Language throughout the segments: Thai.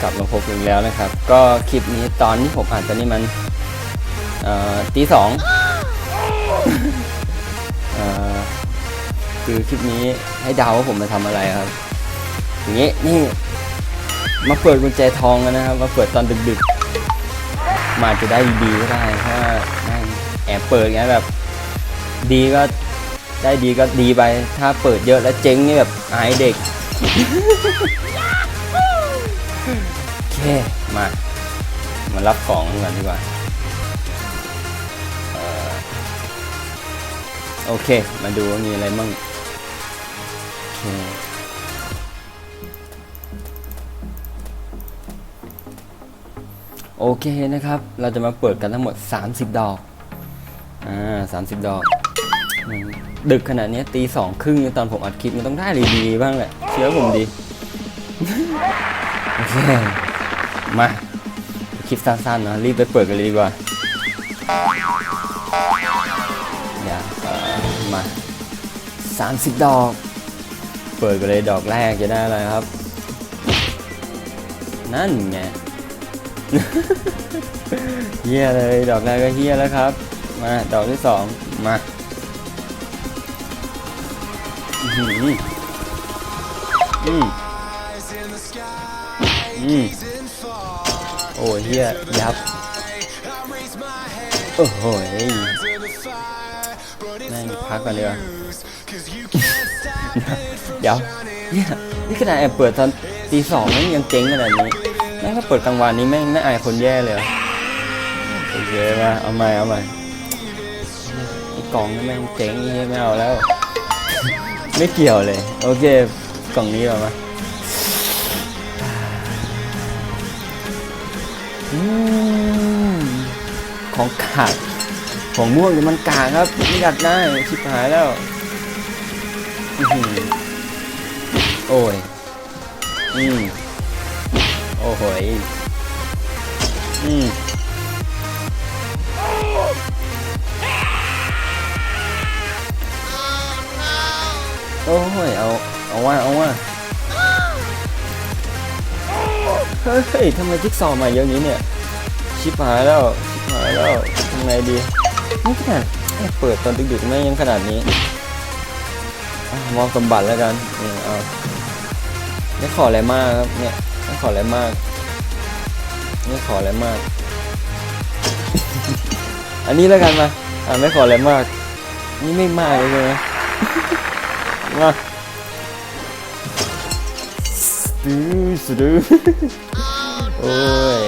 กลับมาพบกันอีกแล้วนะครับ ก็คลิปนี้ตอนที่ผมอัดตอนนี้มันตีสองคือคลิปนี้ให้เดาว่าผมมาทำอะไรครับอย่างนี้นี่มาเปิดกุญแจทองกันนะครับ มาเปิดตอนดึกๆมาจะได้ดีก็ได้เพราแอบเปิดไงแบบ ดีก็ได้ดีก็ดีไป ถ้าเปิดเยอะแล้วเจ๊งนี่แบบอายเด็ก โอเค มา มารับของกันดีกว่าโอเค มาดูว่ามีอะไรมั่งโอเคโอเคนะครับ เราจะมาเปิดกันทั้งหมด 30 ดอก อ่า30ดอก ดึกขนาดนี้ตีสองครึ่งตอนผมอัดคลิปมันต้องได้ดีๆบ้างแหละ เชื่อผมดี โอเคมาคลิปสั้นๆนะรีบไปเปิดกันเลยดีกว่าเดี๋ยวเอ่อมา30ดอก เปิดกันเลยดอกแรกจะได้อะไรครับ นั่นไงเฮียเลยดอกแรกก็เฮียแล้วครับ มาดอกที่สองมาอื้อหืออืม อืม gazing far โอ้เฮียยับ I raise my hand โอ้โหย to the fire, but it's แม่ง no พักก่อนเลย use, 'cause you can't stop it from เดี๋ยว shining เนี่ยนี่ขนาดแอบเปิดตอนตีสองแม่งยังเจ๊งขนาดนี้แม่งก็เปิดกลางวันนี้แม่งน่าอายคนแย่เลยเหรอโอเคมาเอาใหม่เอาใหม่ไอ้กล่องนี่แม่งเจ๊งนี่ไม่เอาแล้ว ไม่เกี่ยวเลย โอเค กล่องนี้เอามา อืมของขาดของม่วงหรือมันกากครับไม่กัดได้ชิบหายแล้วโอ้ยอืมโอ้โหยอืมโอ้ยเอา เอาว่า เอาว่า เฮ้ยทำไมจิ๊กซอว์มาเยอะนี้เนี่ย ชิบหายแล้ว ชิบหายแล้วทำไงดีนี่ขนาดแอบเปิดตอนดึกๆไม่ยังขนาดนี้มองสมบัติแล้วกันนี่เอาไม่ขออะไรมากครับเนี่ยไม่ขออะไรมากไม่ขออะไรมาก อันนี้แล้วกันมาอ่าไม่ขออะไรมาก นี่ไม่มากเลยใช่ไหมมา ดื้อสุดดื้อโอ้ย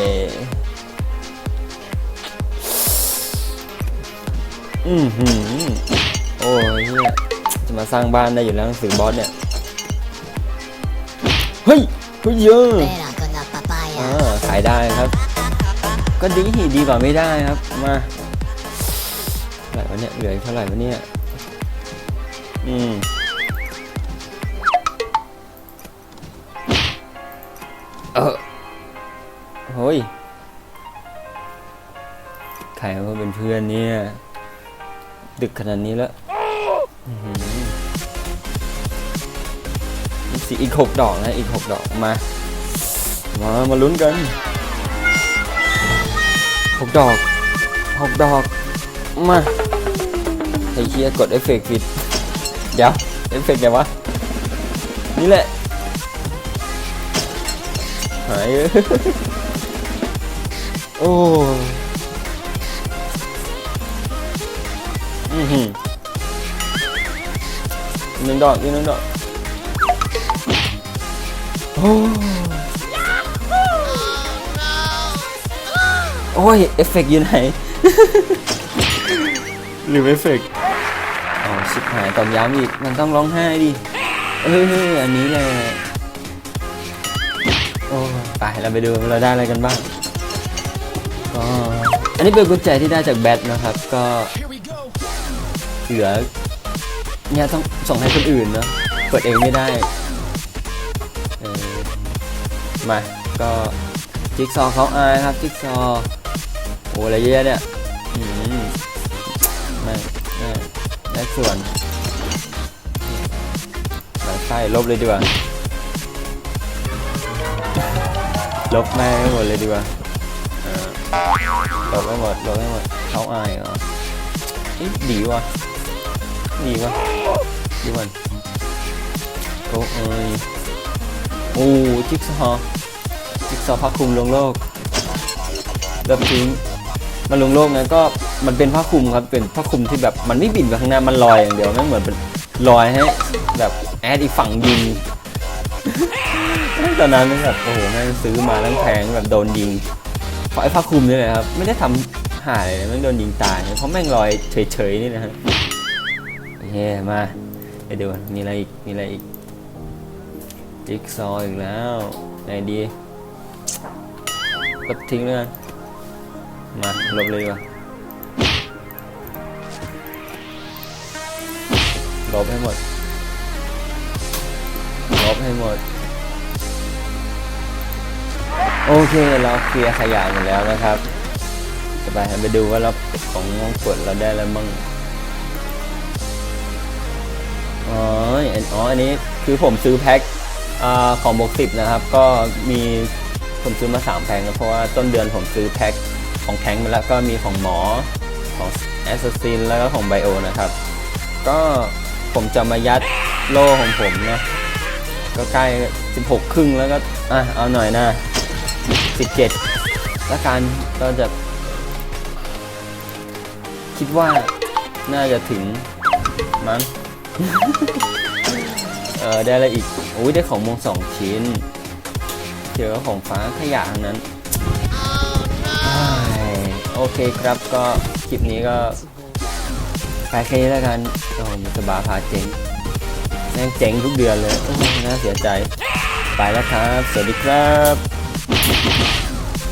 อือหือ โอ้ยเฮียจะมาสร้างบ้านได้อยู่แล้วหนังสือบอสเนี่ย เฮ้ยเฮ้ยเยอะ Espera con la อ่า papaya. ขายได้ครับ ก็ดีดีกว่าไม่ได้ครับ มาเท่าไหร่วะเนี่ย เหลืออีกเท่าไหร่วะเนี่ย อืม เออเฮ้ยใครมาเป็นเพื่อนเนี่ย ดึกขนาดนี้แล้วอื้อหืออีอีกหกดอกนะ อีกหกดอกมา มา มาลุ้นกันหกดอกหกดอก มาไอ้เคียกดเอฟเฟกต์ผิด เดี๋ยว เอฟเฟกต์ไงวะ นี่แหละ หาย โอ้อือหืออีกหนึ่งดอกอีกหนึ่งดอกโอ้โอ้ย เอฟเฟกต์อยู่ไหนลืมเอฟเฟกต์อ๋อชิบหายตอนย้ำอีก มันต้องร้องไห้ดิ เอออันนี้แหละ โอ้ไปเราไปดูเราได้อะไรกันบ้างก็อันนี้เป็นกุญแจที่ได้จากแบทนะครับ ก็เหลือเนี่ยต้องส่งให้คนอื่นเนาะเปิดเองไม่ได้มาก็จิ๊กซอเขาอายครับจิ๊กซอโอ้อะไรเยอะเนี่ยมไม่ไม่ได้ส่วนหลายไส้ลบเลยดีกว่า ลบแม่งให้หมดเลยดีกว่าเออลบให้หมดลบให้หมดเขาอายเหรอเอ๊ะดีวะดีวะดีวันเขาอายโอ้จิ๊กซอว์จิ๊กซอว์ผ้าคลุมลวงโลกเริ่มทิ้งมันลวงโลกไงก็มันเป็นผ้าคลุมครับเป็นผ้าคลุมที่แบบมันไม่บินไปข้างหน้ามันลอยอย่างเดียวไม่เหมือนเป็นลอยให้แบบแอดอีกฝั่งยิง ตอนนั้นแบบโอ้โหแม่งซื้อมาทั้งแพงแบบโดนยิงเพราะไอ้ผ้าคลุมนี่แหละครับ ไม่ได้ทำหายเลยแม่งโดนยิงตาย เพราะแม่งลอยเฉยๆนี่นะฮะโอเคมาไปดูกันมีอะไรอีกมีอะไรอีกจิ๊กซออีกแล้วไหนดีลบทิ้งเลยมาลบเลยว่าลบให้หมดลบให้หมด โอเคเราเคลียร์ขยะหมดแล้วนะครับจะไปไปดูว่าเราของมงกดเราได้แล้วมั่งอ๋ออันอ๋ออันนี้คือผมซื้อแพ็คอของบกสิบนะครับ ก็มีผมซื้อมา3แพ็คนะเพราะว่าต้นเดือนผมซื้อแพ็คของแทงมาแล้วก็มีของหมอของแอสซัสซินแล้วก็ของไบโอนะครับ ก็ผมจะมายัดโล่ของผมนะก็ใกล้ 16 ครึ่งแล้วก็อะเอาหน่อยนะ 17แล้วกันก็จะ คิดว่าน่าจะถึงมั้งเออได้อะไรอีกโอ้ยได้ของมงสองชิ้นเจอของฟ้าขยะทั้งนั้นโอเคครับก็คลิปนี้ก็ไปแค่นี้แล้วกันโอ้มันสบาพาเจ๋งแม่งเจ๋งทุกเดือนเลยน่าเสียใจ ไปแล้วครับ สวัสดีครับ Thank you.